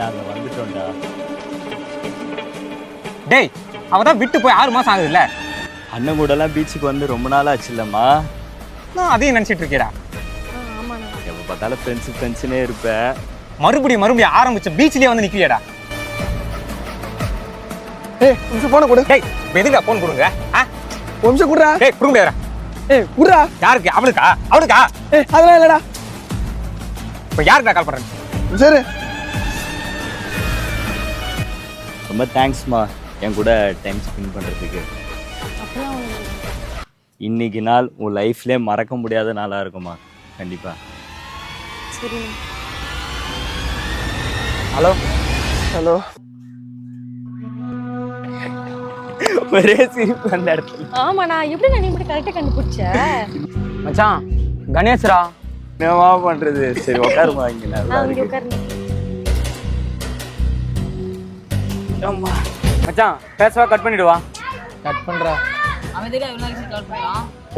நாங்க வந்துட்டோம்டா. டேய் அவ தான் விட்டு போய் ஆறு மாசம் ஆகுதுல்ல? அண்ணன் கூடலாம் பீச்சுக்கு வந்து ரொம்ப நாள் ஆச்சு இல்லம்மா நான் அதையும் நினைச்சிட்டு இருக்கேடா. எப்போ பார்த்தாலும் ஃப்ரெண்ட்ஸு ஃப்ரெண்ட்ஸுனே இருப்ப. மறுபடியும் மறுபடியும் ஆரம்பிச்ச பீச்லயே வந்து நிக்கிறியாடா? ஏய் நிமிஷம் போன கொடு. டேய் இப்ப எதுக்குடா போன் கொடுங்க? ஆ? நிமிஷம் குடுறா. டேய் கொடுங்க ஏய் குடுறா. யாருக்கு? அவளுக்கா? அவளுக்கா? ஏய் அதெல்லாம் இல்லடா. இப்ப யாருக்குடா கால் பண்றேன் சரி. ரொம்ப தேங்க்ஸ்மா என் கூட டைம் ஸ்பெண்ட் பண்ணுறதுக்கு இன்னைக்கு நாள் உன் லைஃப்லேயே மறக்க முடியாத நாளாக இருக்குமா கண்டிப்பாக ஹலோ ஹலோ ஒரே சிரிப்பு அந்த இடத்துல. ஆமாண்ணா எப்படி நான் இப்படி கரெக்டாக கண்டுபிடிச்ச? மச்சான் கணேஷ்ரா என்னவா பண்ணுறது சரி உட்காருமா இங்கே. நல்லா இருக்கு. மச்சான் பேசவா கட் பண்ணிடுவா? கட் பண்றா.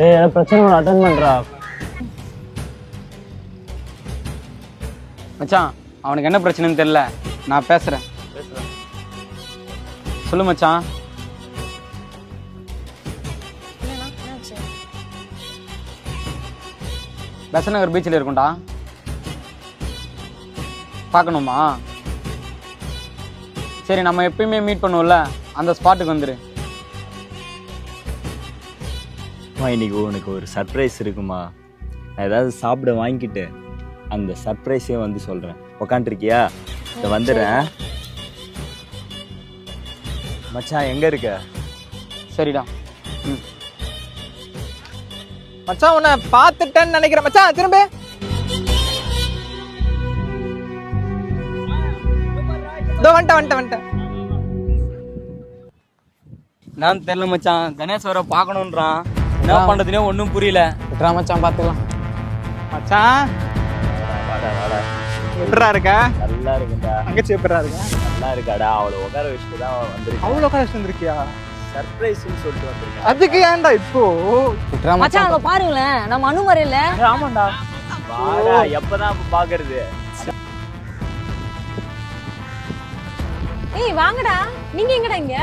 ஏய் பிரச்சனை அட்டன் பண்றா. மச்சான் அவனுக்கு என்ன பிரச்சனைன்னு தெரியல. நான் பேசுறேன். சொல்லு மச்சான். பெசன் நகர் பீச்சில் இருக்கும்டா. பார்க்கணுமா? சரி நம்ம எப்பயுமே மீட் பண்ணுவோம்ல? அந்த ஸ்பாட்டுக்கு வந்துரு. அம்மா இன்னைக்கு உனக்கு ஒரு சர்ப்ரைஸ் இருக்குமா? நான் ஏதாவது சாப்பிட வாங்கிட்டு அந்த சர்ப்ரைஸே வந்து சொல்கிறேன் உக்காண்ட்ருக்கியா இதை வந்துடுறேன். மச்சான் எங்கே இருக்க? சரிடா. ம். மச்சான் உன்னை பார்த்துட்டேன்னு நினைக்கிறேன். மச்சான் திரும்ப. இதோ வந்துட்டேன் வந்துட்டேன் வந்துட்டேன். நான் தெரியல மச்சான். கணேஷ் வர பார்க்கணுன்றான். என்ன பண்றதுனே ஒன்றும் புரியல. விட்றா மச்சான் பார்த்துக்கலாம். மச்சான். எப்படா இருக்க? நல்லா இருக்குடா தங்கச்சி எப்படா இருக்க? நல்லா இருக்காடா. அவளை உட்கார வச்சுட்டு தான் வந்திருக்கேன் அவ்வளோ கஷ்டம் வந்திருக்கியா? சர்ப்ரைஸ்னு சொல்லிட்டு வந்திருக்கேன் அதுக்கு ஏன்டா இப்போ? மச்சான் அங்க பாருங்களேன். நம்ம அனுமதி இல்ல. ஆமாண்டா. வாடா எப்பதான் பாக்குறது? ஏய் வாங்கடா. நீங்க எங்கடா இங்க?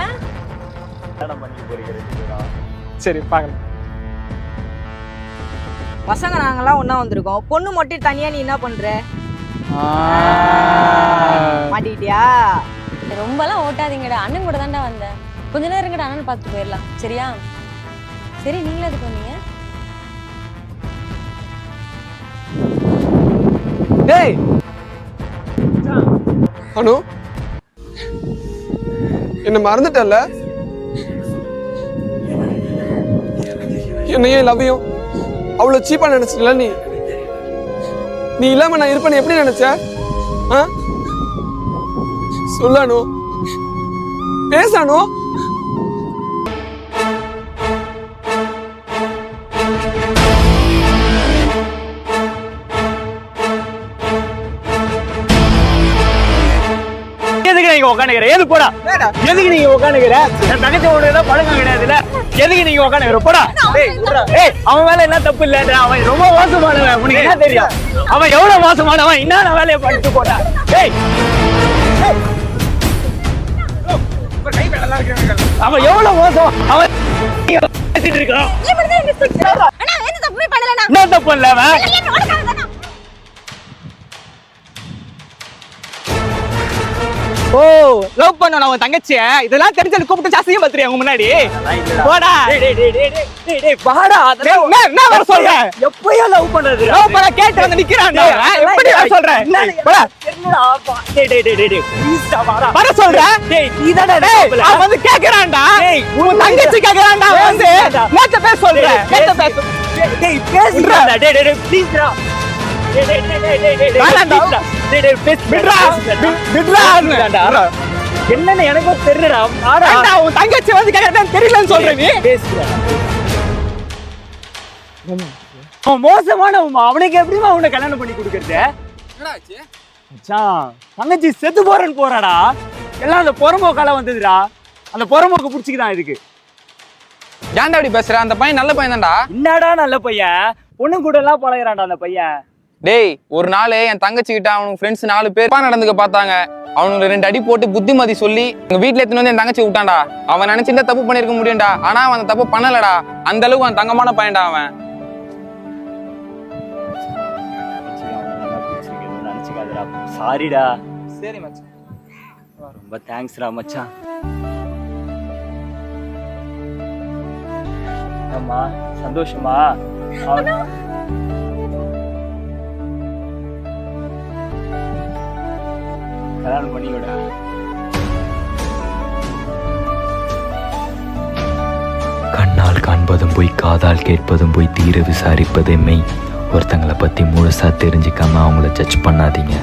கல்யாணம் பண்ணி போறீங்க சரி பார்க்கலாம் பசங்க நாங்கெல்லாம் ஒண்ணா வந்திருக்கோம். பொண்ணு மட்டும் தனியா நீ என்ன பண்ற? மாட்டிக்கிட்டியா? ரொம்பலாம் ஓட்டாதீங்கடா. அண்ணன் கூட தான்டா வந்தேன். கொஞ்ச நேரம் இருங்கடா அண்ணன் பார்த்துட்டு போயிடலாம். சரியா? சரி நீங்களும் எதுக்கு வந்தீங்க? டேய்! அனு என்ன மறந்துட்டல்ல? என்னையும் லவ்வையும் அவ்வளோ சீப்பா நினச்சிட்டல நீ? நீ இல்லாம நான் இருப்பேன்னு எப்படி நினைச்ச? ஆ? சொல்லு பேசணும். எதுக்கு நீங்க உட்காந்துக்கிற எது போடா? எதுக்கு நீங்க உட்காந்துக்கிற என் தங்கச்சி பழக்கம் கிடையாதுல்ல. எதுக்கு நீங்க உட்காந்துக்கிற போடா. ஏய், அவன் மேல என்ன தப்பு இல்ல? அவன் ரொம்ப மோசமானவன். உனக்கு என்ன தெரியும்? அவன் எவ்வளவு மோசமானவன்? என்ன வேலையை பண்ணிட்டு போட்டா? ஏய். அவன் எவ்வளவு மோசம்? அவன் பேசிட்டு இருக்கான். என்ன தப்பு? இல்ல அவன்? ஓ லவ் பண்ண உன் தங்கச்சிய இதெல்லாம் தெரிஞ்சு கூப்பிட்டு ஜாஸ்தியும் பத்திரியா உங்க முன்னாடி போடா டேய், டேய், டேய், டேய், டேய், டேய், டேய், என்ன வர சொல்ற எப்பயோ லவ் பண்றது லவ் பண்ண கேட்டு வந்து நிக்கிறான்டா அவன். எப்படி வர சொல்ற போடா வர சொல்ற டேய் அவன் வந்து கேக்குறான்டா டேய், உன் தங்கச்சி கேக்குறான்டா அவன் வந்து நேத்த பேச சொல்ற நேத்த பேச வேணாம்டா. விட்றா விட்றா என்னன்னு எனக்கும் தெரியலடா. ஏன்டா உன் தங்கச்சி வந்து தெரியலன்னு சொல்ற நீ. அவன் மோசமானவன் அவனுக்கு எப்படிமா அவனை கல்யாணம் பண்ணி கொடுக்கறது? தங்கச்சி செத்து போறேன்னு போறாடா. எல்லாம் அந்த புறம்போக்கால வந்ததுடா. அந்த புறம்போக்கு பிடிச்சிக்கிதான் இதுக்கு. ஏன்டா அப்படி பேசுற? அந்த பையன் நல்ல பையன் தான்டா என்னடா நல்ல பையன்? பொண்ணு கூட எல்லாம் பழகுறான்டா அந்த பையன். டேய் ஒரு நாள் என் தங்கச்சி கிட்ட அவனுக்கு ஃப்ரெண்ட்ஸ் நாலு பேர் நடந்துக்க பார்த்தாங்க. அவனுக்கு ரெண்டு அடி போட்டு புத்திமதி சொல்லி எங்க வீட்ல எடுத்துன்னு வந்து என் தங்கச்சி விட்டான்டா? அவன் நினைச்சிருந்தா தப்பு பண்ணிருக்க முடியும்டா. ஆனா அவன் அந்த தப்பு பண்ணலடா. அந்த அளவுக்கு அவன் தங்கமான பையன்டா அவன். சாரிடா சரி மச்சான். ரொம்ப தேங்க்ஸ்டா மச்சான். ஆமா சந்தோஷமா? கல்யாணம் பண்ணிவிடா கண்ணால் காண்பதும் போய் காதால் கேட்பதும் போய் தீர விசாரிப்பதே மெய். ஒருத்தங்களை பத்தி முழுசா தெரிஞ்சுக்காம அவங்கள ஜட்ஜ் பண்ணாதீங்க.